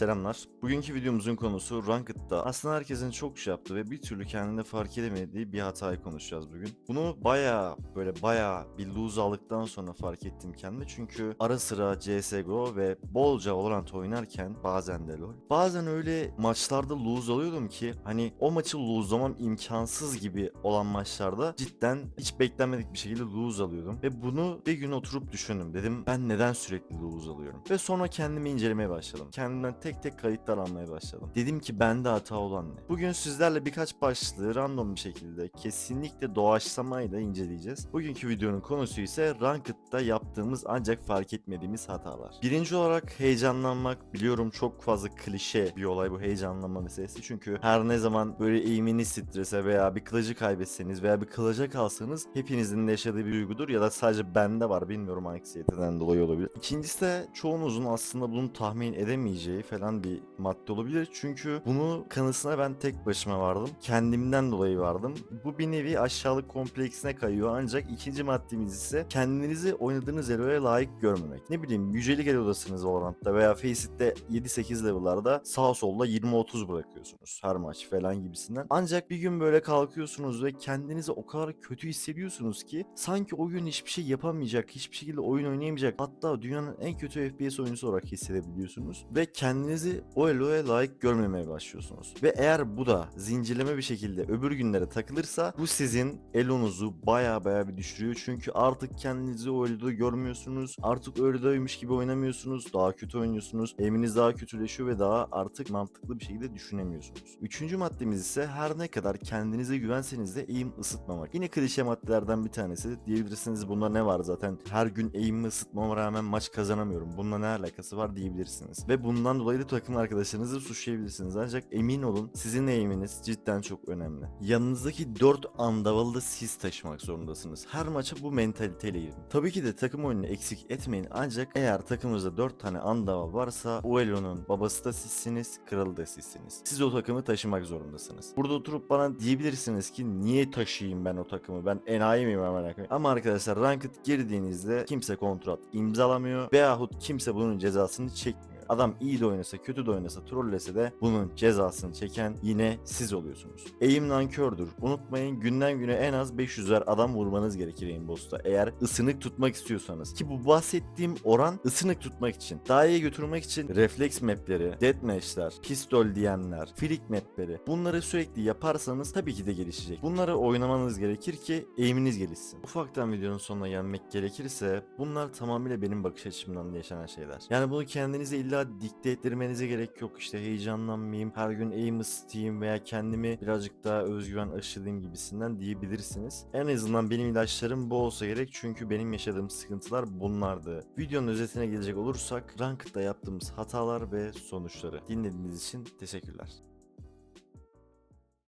selamlar. Bugünkü videomuzun konusu Ranked'da aslında herkesin çok şey yaptığı ve bir türlü kendinde fark edemediği bir hatayı konuşacağız bugün. Bunu baya böyle baya bir lose aldıktan sonra fark ettim kendime çünkü ara sıra CSGO ve bolca Valorant oynarken bazen de LoL. Bazen öyle maçlarda lose alıyordum ki hani o maçı lose'lamam imkansız gibi olan maçlarda cidden hiç beklenmedik bir şekilde lose alıyordum. Ve bunu bir gün oturup düşündüm. Dedim ben neden sürekli lose alıyorum? Ve sonra kendimi incelemeye başladım. Kendimden tek tek kayıtlar almaya başladım. Dedim ki bende hata olan ne? Bugün sizlerle birkaç başlığı random bir şekilde kesinlikle doğaçlamayla inceleyeceğiz. Bugünkü videonun konusu ise Ranked'da yaptığımız ancak fark etmediğimiz hatalar. Birinci olarak heyecanlanmak. Biliyorum çok fazla klişe bir olay bu heyecanlanma meselesi. Çünkü her ne zaman böyle eğimini strese veya bir kılıcı kaybetseniz veya bir kılıca kalsanız hepinizin de yaşadığı bir duygudur ya da sadece bende var bilmiyorum anksiyeteden dolayı olabilir. İkincisi de çoğunuzun aslında bunu tahmin edemeyeceği falan bir madde olabilir. Çünkü bunu kanısına ben tek başıma vardım. Kendimden dolayı vardım. Bu bir nevi aşağılık kompleksine kayıyor ancak ikinci maddemiz ise kendinizi oynadığınız eloya layık görmemek. Ne bileyim yücelik elodasınız Valorant'ta veya Facet'te 7-8 level'larda sağ solda 20-30 bırakıyorsunuz her maç falan gibisinden. Ancak bir gün böyle kalkıyorsunuz ve kendinizi o kadar kötü hissediyorsunuz ki sanki o gün hiçbir şey yapamayacak, hiçbir şekilde oyun oynayamayacak hatta dünyanın en kötü FPS oyuncusu olarak hissedebiliyorsunuz ve kendinizi o eloya layık görmemeye başlıyorsunuz. Ve eğer bu da zincirleme bir şekilde öbür günlere takılırsa bu sizin elonuzu baya baya bir düşürüyor. Çünkü artık kendinizi o eloda görmüyorsunuz. Artık o elodaymış gibi oynamıyorsunuz. Daha kötü oynuyorsunuz. Eminiz daha kötüleşiyor ve daha artık mantıklı bir şekilde düşünemiyorsunuz. Üçüncü maddemiz ise her ne kadar kendinize güvenseniz de eğim ısıtmamak. Yine klişe maddelerden bir tanesi. Diyebilirsiniz bunda ne var zaten. Her gün eğimimi ısıtmama rağmen maç kazanamıyorum. Bununla ne alakası var diyebilirsiniz. Ve bundan dolayı da takım arkadaşlarınızı suçlayabilirsiniz. Ancak emin olun sizin eğiminiz cidden çok önemli. Yanınızdaki 4 andavalı da siz taşımak zorundasınız. Her maça bu mentaliteyle girin. Tabii ki de takım oyununu eksik etmeyin ancak eğer takımınızda 4 tane andaval varsa o elonun babası da sizsiniz, kralı da sizsiniz. Siz o takımı taşımak zorundasınız. Burada oturup bana diyebilirsiniz ki niye taşıyayım ben o takımı? Ben enayi miyim hemen? Ama arkadaşlar ranked girdiğinizde kimse kontrat imzalamıyor veyahut kimse bunun cezasını çekmiyor. Adam iyi de oynasa, kötü de oynasa, trollese de bunun cezasını çeken yine siz oluyorsunuz. Eğim nankördür. Unutmayın günden güne en az 500'er adam vurmanız gerekir Rainbow'da. Eğer ısınık tutmak istiyorsanız. Ki bu bahsettiğim oran ısınık tutmak için. Daha iyi götürmek için refleks mapleri, deathmatchler, pistol diyenler, flick mapleri bunları sürekli yaparsanız tabii ki de gelişecek. Bunları oynamanız gerekir ki eğiminiz gelişsin. Ufaktan videonun sonuna gelmek gerekirse bunlar tamamıyla benim bakış açımdan yaşanan şeyler. Yani bunu kendinize illa dikte ettirmenize gerek yok. İşte heyecanlanmayayım, her gün aim ısıtayım veya kendimi birazcık daha özgüven aşılayayım gibisinden diyebilirsiniz. En azından benim ilaçlarım bu olsa gerek çünkü benim yaşadığım sıkıntılar bunlardı. Videonun özetine gelecek olursak Ranked'da yaptığımız hatalar ve sonuçları. Dinlediğiniz için teşekkürler.